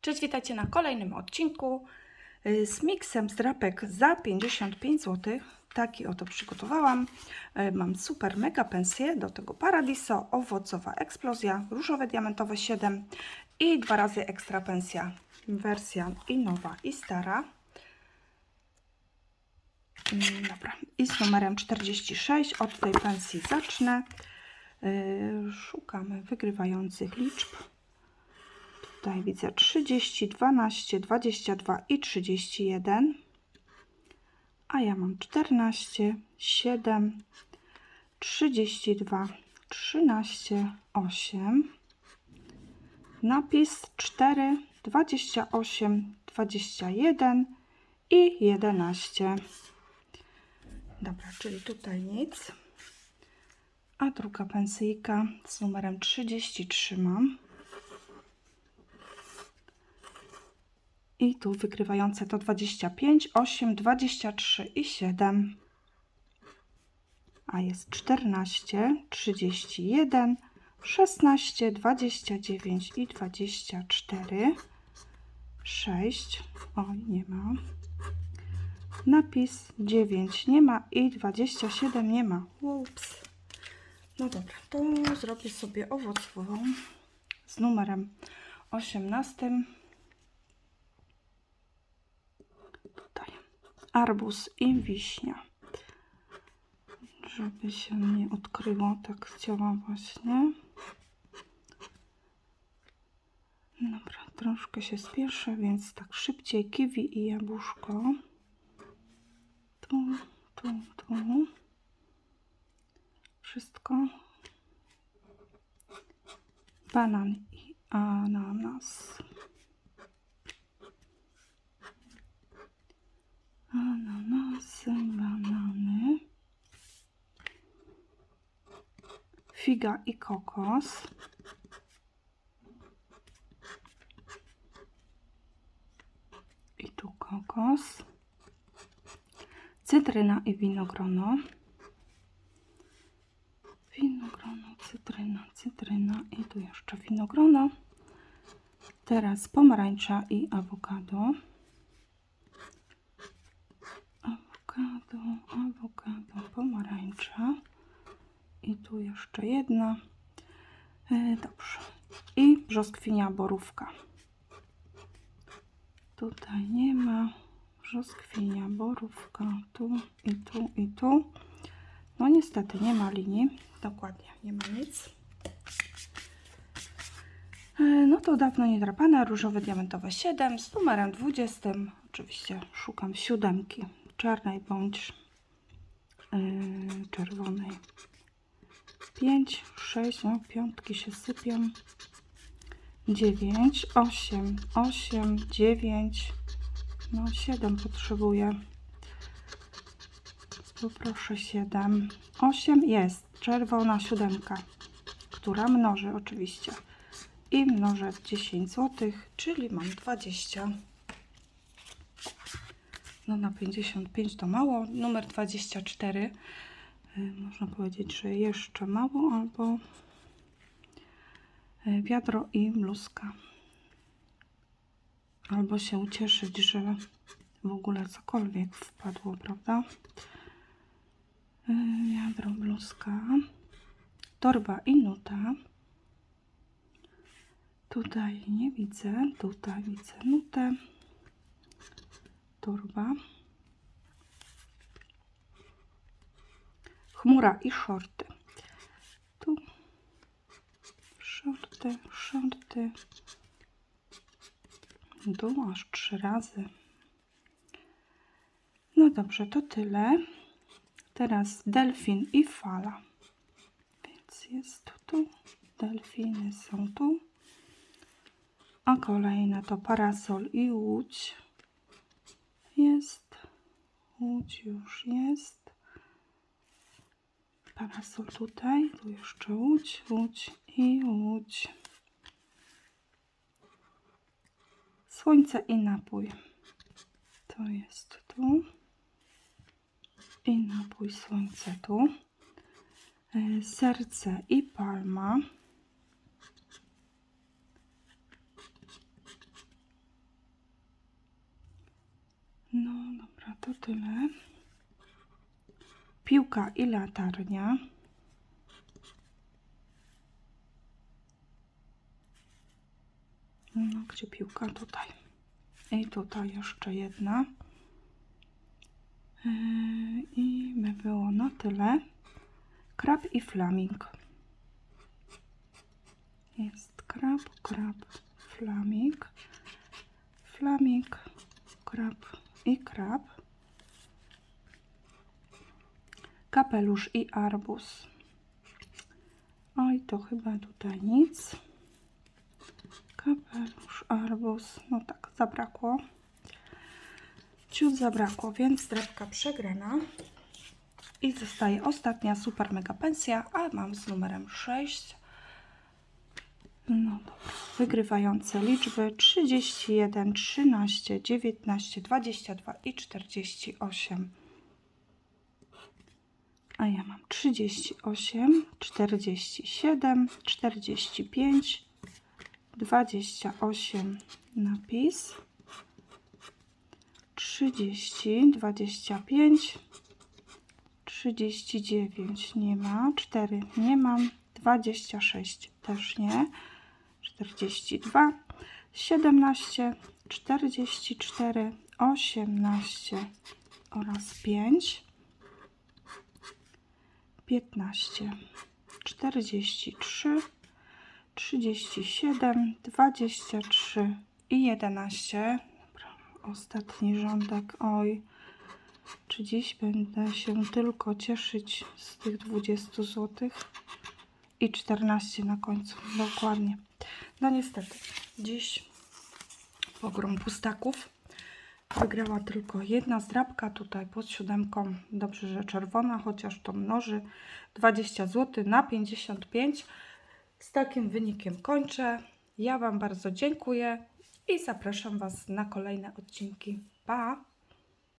Cześć, witajcie na kolejnym odcinku y, z miksem z drapek za 55 zł. Taki oto przygotowałam. Y, Mam super mega pensję, do tego Paradiso, owocowa eksplozja, różowe diamentowe 7 i dwa razy ekstra pensja. Wersja i nowa i stara. Mm, Dobra, i z numerem 46 od tej pensji zacznę. Y, Szukamy wygrywających liczb. Tutaj widzę 30, 12, 22 i 31. A ja mam 14, 7, 32, 13, 8. Napis 4, 28, 21 i 11. Dobra, czyli tutaj nic. A druga pensyjka z numerem 33 mam. I tu wykrywające to 25, 8, 23 i 7. A jest 14, 31, 16, 29 i 24. 6. Oj, nie ma. Napis 9 nie ma i 27 nie ma. Ups. No dobra, to zrobię sobie owocową z numerem 18. tutaj arbuz i wiśnia. Żeby się nie odkryło, tak chciałam właśnie. Dobra, troszkę się spieszę, więc tak szybciej kiwi i jabłuszko. Tu, tu, tu. Wszystko. Banan i ananas. Ananasy, banany. Figa i kokos. I tu kokos. Cytryna i winogrono. Winogrono, cytryna, cytryna i tu jeszcze winogrono. Teraz pomarańcza i awokado. Awokado, awokado, pomarańcza i tu jeszcze jedna. E, dobrze. I brzoskwinia borówka. Tutaj nie ma. Brzoskwinia borówka. Tu i tu i tu. No niestety nie ma linii. Dokładnie, nie ma nic. E, No to dawno nie drapane, różowe diamentowe 7 z numerem 20. Oczywiście szukam siódemki czarnej bądź yy, czerwonej. 5, 6, no piątki się sypią. 9, 8, 8, 9, no 7 potrzebuję. Poproszę 7, 8 jest czerwona siódemka, która mnoży oczywiście. I mnożę 10 zł, czyli mam 20. No na 55 to mało. Numer 24 y, można powiedzieć, że jeszcze mało albo y, wiadro i bluzka. Albo się ucieszyć, że w ogóle cokolwiek wpadło, prawda? Y, Wiadro, bluzka, torba i nuta. Tutaj nie widzę, tutaj widzę nutę torba. Chmura i shorty. Tu shorty, shorty. Tu aż trzy razy. No dobrze, to tyle. Teraz delfin i fala. Więc jest tu. Delfiny są tu. A kolejne to parasol i łódź jest. Łódź już jest. Parasol tutaj. Tu jeszcze łódź, łódź i łódź. Słońce i napój. To jest tu. I napój słońce tu. E, Serce i palma. To tyle. Piłka i latarnia. No, gdzie piłka? Tutaj. I tutaj jeszcze jedna. Yy, I by było na tyle. Krab i flaming. Jest krab, krab, flaming. Flaming, krab i krab. Kapelusz i arbuz. Oj, to chyba tutaj nic. Kapelusz, arbuz. No tak, zabrakło. Ciut zabrakło, więc drapka przegrana. I zostaje ostatnia super mega pensja, a mam z numerem 6. No dobra. Wygrywające liczby 31, 13, 19, 22 i 48. A ja mam 38, 47, 45, 28 napis, 30, 25, 39 nie ma, 4 nie mam, 26 też nie, 42, 17, 44, 18 oraz 5, 15, 43, 37, 23 i 11. Dobra, Ostatni rządek. Oj, czy dziś będę się tylko cieszyć z tych 20 zł? I 14 na końcu, dokładnie. No niestety, dziś pogrom pustaków. Wygrała tylko jedna zdrabka tutaj pod siódemką. Dobrze, że czerwona, chociaż to mnoży 20 zł na 55. Z takim wynikiem kończę. Ja Wam bardzo dziękuję i zapraszam Was na kolejne odcinki. Pa!